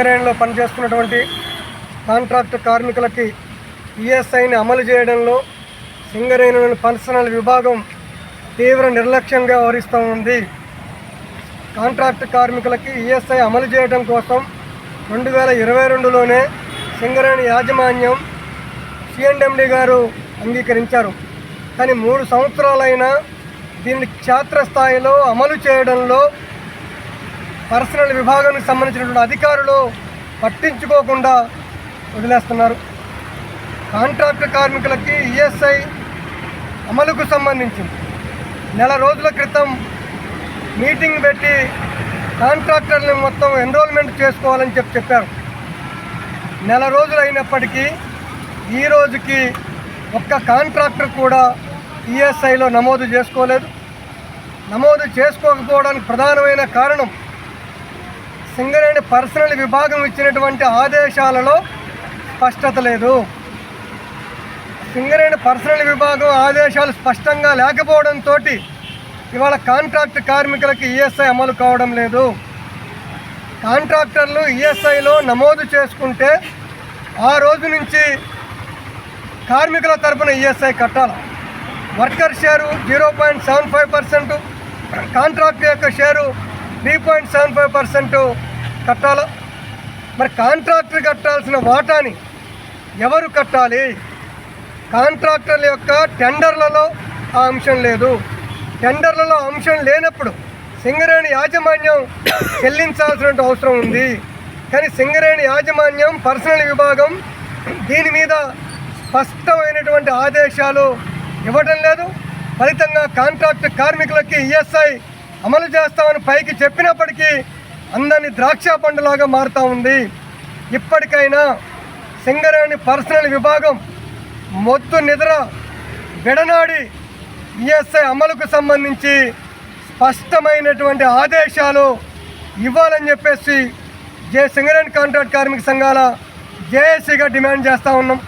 పని పనిచేస్తున్నటువంటి కాంట్రాక్ట్ కార్మికులకి ఈఎస్ఐని అమలు చేయడంలో సింగరేణులను పర్సనల్ విభాగం తీవ్ర నిర్లక్ష్యంగా వ్యవహరిస్తూ ఉంది. కాంట్రాక్ట్ కార్మికులకి ఈఎస్ఐ అమలు చేయడం కోసం రెండు వేల ఇరవై రెండులోనే సింగరేణి యాజమాన్యం సిఎండ్ఎండి గారు అంగీకరించారు. కానీ మూడు సంవత్సరాలైనా దీన్ని క్షేత్రస్థాయిలో అమలు చేయడంలో పర్సనల్ విభాగానికి సంబంధించినటువంటి అధికారులు పట్టించుకోకుండా వదిలేస్తున్నారు. కాంట్రాక్ట్ కార్మికులకి ఈఎస్ఐ అమలుకు సంబంధించింది. నెల రోజుల క్రితం మీటింగ్ పెట్టి కాంట్రాక్టర్లు మొత్తం ఎన్రోల్మెంట్ చేసుకోవాలని చెప్పి చెప్పారు. నెల రోజులు అయినప్పటికీ ఈ రోజుకి ఒక్క కాంట్రాక్టర్ కూడా ఈఎస్ఐలో నమోదు చేసుకోలేదు. నమోదు చేసుకోకపోవడానికి ప్రధానమైన కారణం సింగరేణి పర్సనల్ విభాగం ఇచ్చినటువంటి ఆదేశాలలో స్పష్టత లేదు. సింగరేణి పర్సనల్ విభాగం ఆదేశాలు స్పష్టంగా లేకపోవడంతో ఇవాళ కాంట్రాక్ట్ కార్మికులకు ఈఎస్ఐ అమలు కావడం లేదు. కాంట్రాక్టర్లు ఈఎస్ఐలో నమోదు చేసుకుంటే ఆ రోజు నుంచి కార్మికుల తరపున ఈఎస్ఐ కట్టాలి. Worker share zero point seven five percent contract యొక్క share three point seven five percent కట్టాలా? మరి కాంట్రాక్టర్ కట్టాల్సిన వాటాని ఎవరు కట్టాలి? కాంట్రాక్టర్ల యొక్క టెండర్లలో ఆ అంశం లేదు. టెండర్లలో అంశం లేనప్పుడు సింగరేణి యాజమాన్యం చెల్లించాల్సిన అవసరం ఉంది. కానీ సింగరేణి యాజమాన్యం పర్సనల్ విభాగం దీని మీద స్పష్టమైనటువంటి ఆదేశాలు ఇవ్వడం లేదు. ఫలితంగా కాంట్రాక్ట్ కార్మికులకి ఈఎస్ఐ అమలు చేస్తామని పైకి చెప్పినప్పటికీ అందరినీ ద్రాక్ష పండులాగా మారుతూ ఉంది. ఇప్పటికైనా సింగరేణి పర్సనల్ విభాగం మొద్దు నిద్ర విడనాడి ఈఎస్ఐ అమలుకు సంబంధించి స్పష్టమైనటువంటి ఆదేశాలు ఇవ్వాలని చెప్పేసి జే సింగరేణి కాంట్రాక్ట్ కార్మిక సంఘాల జేఏసీగా డిమాండ్ చేస్తూ ఉన్నాం.